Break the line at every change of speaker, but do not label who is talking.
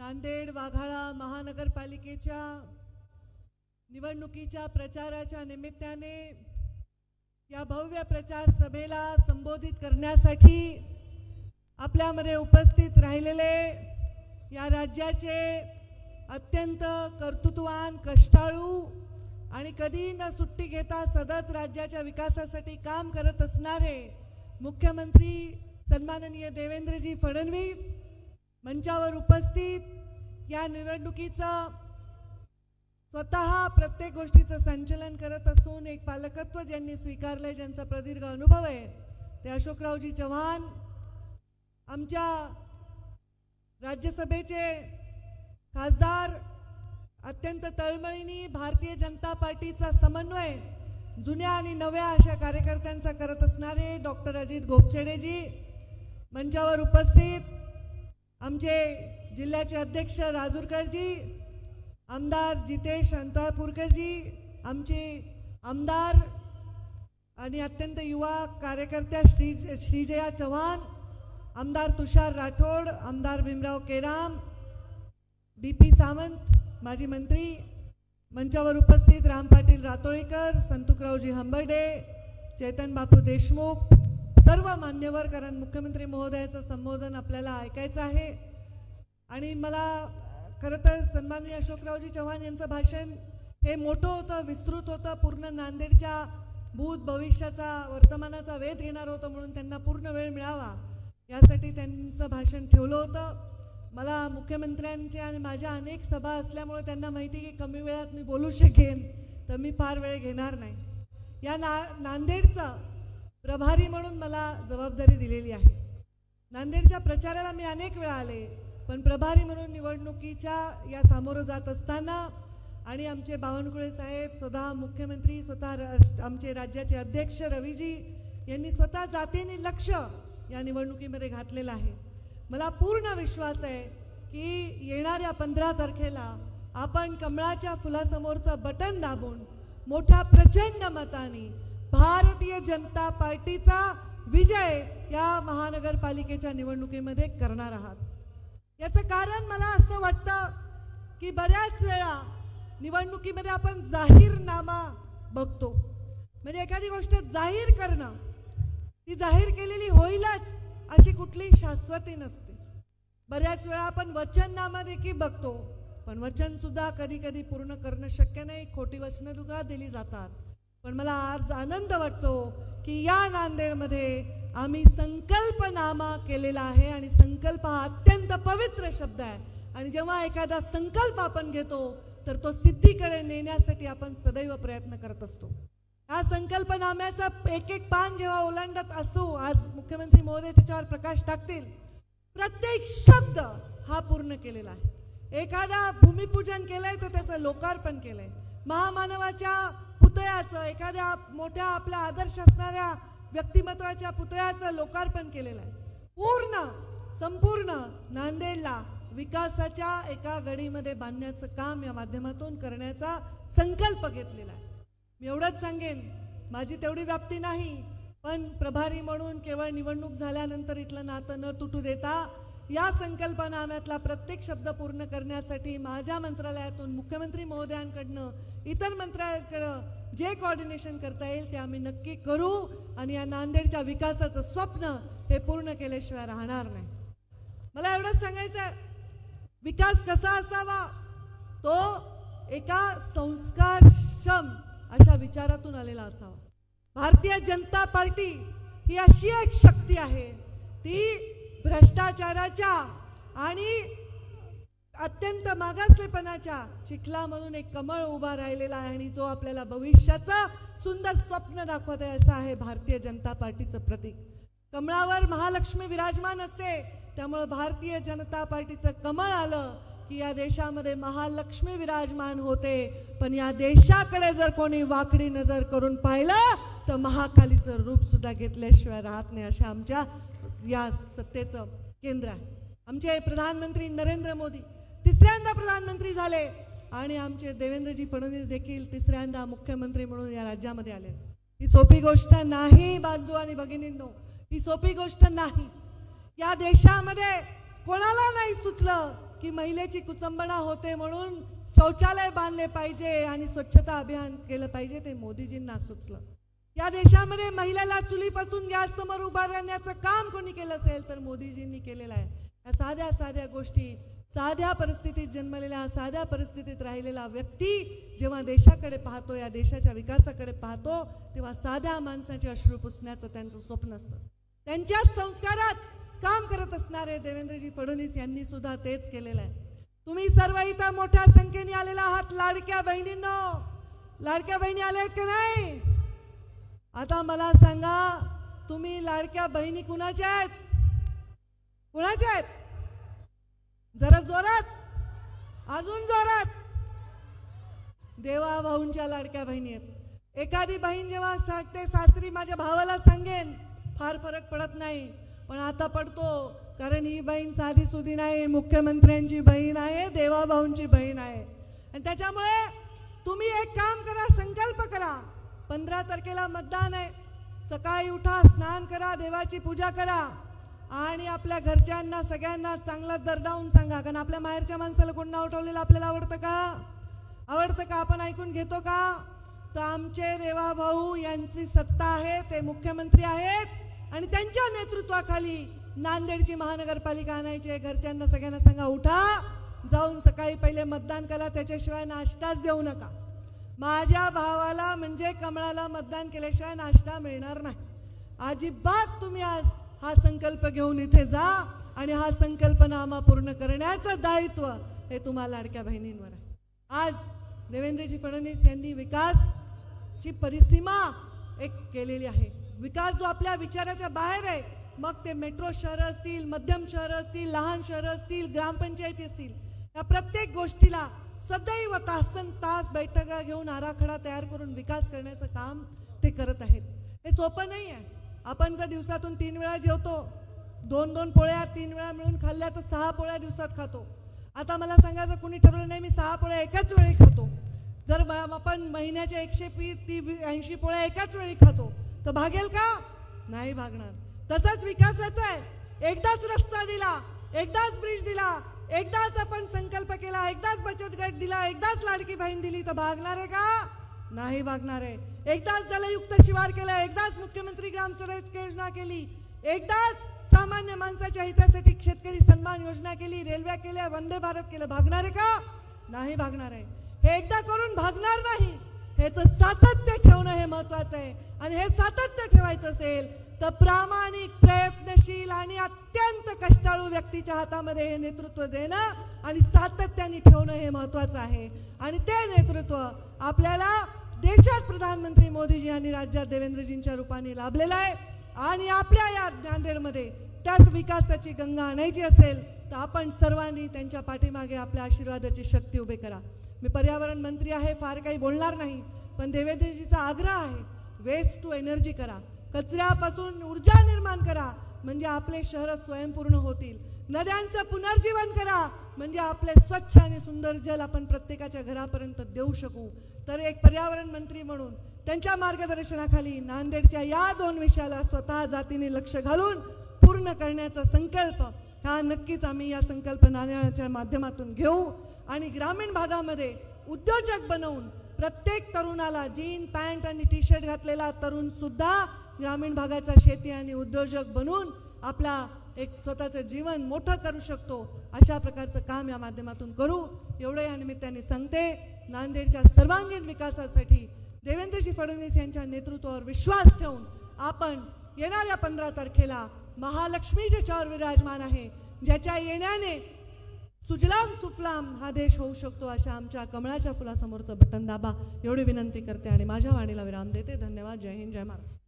नांदेड वाघाळा महानगरपालिकेच्या निवडणुकीच्या प्रचाराच्या निमित्ताने या भव्य प्रचार सभेला संबोधित करण्यासाठी आपल्यामध्ये उपस्थित राहिलेले या राज्याचे अत्यंत कर्तृत्वान कष्टाळू आणि कधी न सुट्टी घेता सतत राज्याच्या विकासासाठी काम करत असणारे मुख्यमंत्री सन्माननीय देवेंद्रजी फडणवीस मंचावर उपस्थित या निवडणुकीचं स्वतः प्रत्येक गोष्टीचं संचलन करत असून एक पालकत्व ज्यांनी स्वीकारलंय ज्यांचा प्रदीर्घ अनुभव आहे ते अशोकरावजी चव्हाण. आमच्या राज्यसभेचे खासदार अत्यंत तळमळीने भारतीय जनता पार्टीचा समन्वय जुन्या आणि नव्या अशा कार्यकर्त्यांचा करत असणारे डॉक्टर अजित गोपचेडेजी. मंचावर उपस्थित आमचे जिल्ह्याचे अध्यक्ष राजूरकरजी आमदार जितेश अंतळपूरकरजी आमचे आमदार आणि अत्यंत युवा कार्यकर्त्या श्री श्रीजया चव्हाण आमदार तुषार राठोड आमदार भीमराव केराम बी पी सावंत माजी मंत्री मंचावर उपस्थित राम पाटील रातोळीकर संतुकरावजी हंबर्डे चेतन बापू देशमुख सर्व मान्यवर कारण मुख्यमंत्री महोदयाचं संबोधन आपल्याला ऐकायचं आहे. आणि मला खरं तर सन्माननीय अशोकरावजी चव्हाण यांचं भाषण हे मोठं होतं विस्तृत होतं पूर्ण नांदेडच्या भूत भविष्याचा वर्तमानाचा वेध घेणार होतं म्हणून त्यांना पूर्ण वेळ मिळावा. यासाठी त्यांचं भाषण ठेवलं होतं. मला मुख्यमंत्र्यांचे आणि माझ्या अनेक सभा असल्यामुळे त्यांना माहिती की कमी वेळात मी बोलू शकेन तर मी फार वेळ घेणार नाही. या ना नांदेडचं प्रभारी म्हणून मला जबाबदारी दिलेली आहे. नांदेडच्या प्रचाराला मी अनेक वेळा आले पण प्रभारी म्हणून निवडणुकीच्या या सामोरं जात असताना आणि आमचे बावनकुळे साहेब स्वतः मुख्यमंत्री स्वतः राष्ट्र- आमचे राज्याचे अध्यक्ष रवीजी यांनी स्वतः जातीने लक्ष या निवडणुकीमध्ये घातलेलं आहे. मला पूर्ण विश्वास आहे की येणाऱ्या पंधरा तारखेला आपण कमळाच्या फुलासमोरचं बटन दाबून मोठ्या प्रचंड मताने भारतीय जनता पार्टीचा विजय या महानगरपालिकेच्या निवडणुकीमध्ये करणार आहात. याचं कारण मला असं वाटतं की बऱ्याच वेळा निवडणुकीमध्ये आपण जाहीरनामा बघतो. म्हणजे एखादी गोष्ट जाहीर करणं ती जाहीर केलेली होईलच अशी कुठली शाश्वती नसते. बऱ्याच वेळा आपण वचननामा देखील बघतो पण वचनसुद्धा कधी कधी पूर्ण करणं शक्य नाही. खोटी वचनं सुद्धा दिली जातात. पण मला आज आनंद वाटतो की या नांदेडमध्ये आम्ही संकल्पनामा केलेला आहे आणि संकल्प हा अत्यंत पवित्र शब्द आहे. आणि जेव्हा एखादा संकल्प आपण घेतो तर तो सिद्धीकडे नेण्यासाठी आपण सदैव प्रयत्न करत असतो. हा संकल्पनाम्याचा एक एक पान जेव्हा ओलांडत असू आज मुख्यमंत्री महोदय त्याच्यावर प्रकाश टाकतील. प्रत्येक शब्द हा पूर्ण केलेला आहे. एखादा भूमिपूजन केलंय तर त्याचं लोकार्पण केलंय. महामानवाच्या पुतळ्याचं एखाद्या मोठ्या आपल्या आदर्श असणाऱ्या व्यक्तिमत्वाच्या पुतळ्याचं लोकार्पण केलेलं आहे. पूर्ण संपूर्ण नांदेडला विकासाच्या एका गडीमध्ये बांधण्याचं काम या माध्यमातून करण्याचा संकल्प घेतलेला आहे. मी एवढंच सांगेन माझी तेवढी व्याप्ती नाही पण प्रभारी म्हणून केवळ निवडणूक झाल्यानंतर इथलं नातं न तुटू देता या संकल्पनाम्यातला प्रत्येक शब्द पूर्ण करण्यासाठी माझ्या मंत्रालयातून मुख्यमंत्री महोदयांकडनं इतर मंत्रालयाकडं जे कॉर्डिनेशन करता येईल ते आम्ही नक्की करू आणि या नांदेडच्या विकासाचं स्वप्न हे पूर्ण केल्याशिवाय राहणार नाही. मला एवढंच सांगायचं आहे विकास कसा असावा? तो एका संस्कारक्षम अशा विचारातून आलेला असावा. भारतीय जनता पार्टी ही अशी एक शक्ती आहे ती भ्रष्टाचाराच्या आणि अत्यंत मागासलेपणाच्या चिखला म्हणून एक कमळ उभा राहिलेला आहे आणि जो आपल्याला भविष्याचं सुंदर स्वप्न दाखवत आहे असं आहे भारतीय जनता पार्टीचं प्रतीक. कमळावर महालक्ष्मी विराजमान असते त्यामुळं भारतीय जनता पार्टीचं कमळ आलं की या देशामध्ये महालक्ष्मी विराजमान होते. पण या देशाकडे जर कोणी वाकडी नजर करून पाहिलं तर महाकालीचं रूप सुद्धा घेतल्याशिवाय राहत नाही अशा आमच्या या सत्तेचं केंद्र आहे. आमचे प्रधानमंत्री नरेंद्र मोदी तिसऱ्यांदा प्रधानमंत्री झाले आणि आमचे देवेंद्रजी फडणवीस देखील तिसऱ्यांदा मुख्यमंत्री म्हणून या राज्यामध्ये आले. ही सोपी गोष्ट नाही बांधू आणि भगिनींनो. ही सोपी गोष्ट नाही. या देशामध्ये कोणाला नाही सुचलं की महिलेची कुचंबणा होते म्हणून शौचालय बांधले पाहिजे आणि स्वच्छता अभियान केलं पाहिजे ते मोदीजींना सुचलं. या देशामध्ये महिलेला चुलीपासून गॅस समोर उभा राहण्याचं काम कोणी केलं असेल तर मोदीजींनी केलेलं आहे. या साध्या साध्या गोष्टी साध्या परिस्थितीत जन्मलेल्या साध्या परिस्थितीत राहिलेला व्यक्ती जेव्हा देशाकडे पाहतो या देशाच्या विकासाकडे पाहतो तेव्हा साध्या माणसाचे अश्रू पुसण्याचं त्यांचं स्वप्न असतं. त्यांच्याच संस्कारात काम करत असणारे देवेंद्रजी फडणवीस यांनी सुद्धा तेच केलेलं आहे. तुम्ही सर्व इथं मोठ्या संख्येने आलेला आहात लाडक्या बहिणींनो. लाडक्या बहिणी आल्या आहेत का नाही? आता मला सांगा तुम्ही लाडक्या बहिणी कुणाच्या आहेत? कुणाच्या आहेत? जरा जोरात. अजून जोरात. देवा भाऊंच्या लाडक्या बहिणी आहेत. एखादी बहीण जेव्हा सांगते सासरी माझ्या भावाला सांगेन फार फरक पडत नाही. पण आता पडतो कारण ही बहीण साधी सुधी नाही मुख्यमंत्र्यांची बहीण आहे देवा भाऊंची बहीण आहे. आणि त्याच्यामुळे तुम्ही एक काम करा संकल्प करा. पंधरा तारखेला मतदान आहे. सकाळी उठा स्नान करा देवाची पूजा करा. आणि आपल्या घरच्यांना सगळ्यांना चांगला दरडावून सांगा. कारण आपल्या माहेरच्या माणसाला कोण नाव ठेवलेलं आपल्याला आवडतं का? आवडतं का? आपण ऐकून घेतो का? तर आमचे रेवा भाऊ यांची सत्ता आहे ते मुख्यमंत्री आहेत. आणि त्यांच्या नेतृत्वाखाली नांदेडची महानगरपालिका आणायची घरच्यांना सगळ्यांना सांगा उठा. जाऊन सकाळी पहिले मतदान करा. त्याच्याशिवाय नाश्ताच देऊ नका. माझ्या भावाला म्हणजे कमळाला मतदान केल्याशिवाय नाश्ता मिळणार नाही. अजिबात तुम्ही आज हा संकल्प घेऊन इथे जा आणि हा संकल्पनामा पूर्ण करण्याचं दायित्व हे तुम्हाला लाडक्या बहिणींवर आहे. आज देवेंद्रजी फडणवीस यांनी विकासची परिसीमा एक केलेली आहे. विकास जो आपल्या विचाराच्या बाहेर आहे मग ते मेट्रो शहरं असतील मध्यम शहरं असतील लहान शहरं असतील ग्रामपंचायती असतील या प्रत्येक गोष्टीला सदैव तासन तास बैठका घेऊन आराखडा तयार करून विकास करण्याचं काम ते करत आहेत. हे सोपं नाही आहे. आपण जर दिवसातून तीन वेळा जेवतो दोन दोन पोळ्या तीन वेळा मिळून खाल्ल्या तर सहा पोळ्या दिवसात खातो. आता मला सांगायचं कुणी ठरवलं नाही मी सहा पोळ्या एकाच वेळी खातो. जर आपण महिन्याच्या एकशे पी ती ऐंशी पोळ्या एकाच वेळी खातो तर भागेल का? नाही भागणार. तसंच विकासाचा आहे. एकदाच रस्ता दिला एकदाच ब्रिज दिला एकदाच आपण संकल्प केला एकदाच बचत गट दिला एकदाच लाडकी बहीण दिली तर भागणार आहे का? नाही भागणार आहे. एकदाच जलयुक्त शिवार केला एकदाच मुख्यमंत्री ग्राम सडक योजना केली एकदाच सामान्य माणसाच्या हितासाठी शेतकरी सन्मान योजना केली रेल्वे केल्या वंदे भारत केलं भागणार आहे का? नाही भागणार आहे. हे एकदा करून भागणार नाही. ह्याच सातत्य ठेवणं हे महत्वाचं आहे. आणि हे सातत्य ठेवायचं असेल तर प्रामाणिक प्रयत्नशील आणि अत्यंत व्यक्तीच्या हातामध्ये हे नेतृत्व देणं आणि सातत्याने ठेवणं हे महत्त्वाचं आहे. आणि ते नेतृत्व आपल्याला देशात प्रधानमंत्री मोदीजी आणि राज्यात देवेंद्रजींच्या रूपाने लाभलेलं आहे. आणि आपल्या या नांदेडमध्ये त्याच विकासाची गंगा आणायची असेल तर आपण सर्वांनी त्यांच्या पाठीमागे आपल्या आशीर्वादाची शक्ती उभे करा. मी पर्यावरण मंत्री आहे फार काही बोलणार नाही पण देवेंद्रजीचा आग्रह आहे वेस्ट टू एनर्जी करा. कचऱ्यापासून ऊर्जा निर्माण करा. म्हणजे आपले शहर स्वयंपूर्ण होतील. नद्यांचं पुनर्जीवन करा. म्हणजे आपले स्वच्छ आणि सुंदर जल आपण प्रत्येकाच्या घरापर्यंत देऊ शकू. तर एक पर्यावरण मंत्री म्हणून त्यांच्या मार्गदर्शनाखाली नांदेडच्या या दोन विषयाला स्वतः जातीने लक्ष घालून पूर्ण करण्याचा संकल्प हा नक्कीच आम्ही या संकल्पनाच्या माध्यमातून घेऊ. आणि ग्रामीण भागामध्ये उद्योजक बनवून प्रत्येक तरुणाला जीन पॅन्ट आणि टी शर्ट घातलेला तरुण सुद्धा ग्रामीण भागाचा शेती आणि उद्योजक बनून आपला एक स्वतःचं जीवन मोठं करू शकतो. अशा प्रकारचं काम या माध्यमातून करू. एवढं या निमित्ताने सांगते. नांदेडच्या सर्वांगीण विकासासाठी देवेंद्रजी फडणवीस यांच्या नेतृत्वावर विश्वास ठेवून आपण येणाऱ्या पंधरा तारखेला महालक्ष्मीचे चौर विराजमान आहे ज्याच्या येण्याने सुजलाम सुफलाम हा देश होऊ शकतो अशा आमच्या कमळाच्या फुलासमोरचं बटन दाबा. एवढी विनंती करते आणि माझ्या वाणीला विराम देते. धन्यवाद. जय हिंद. जय महाराष्ट्र.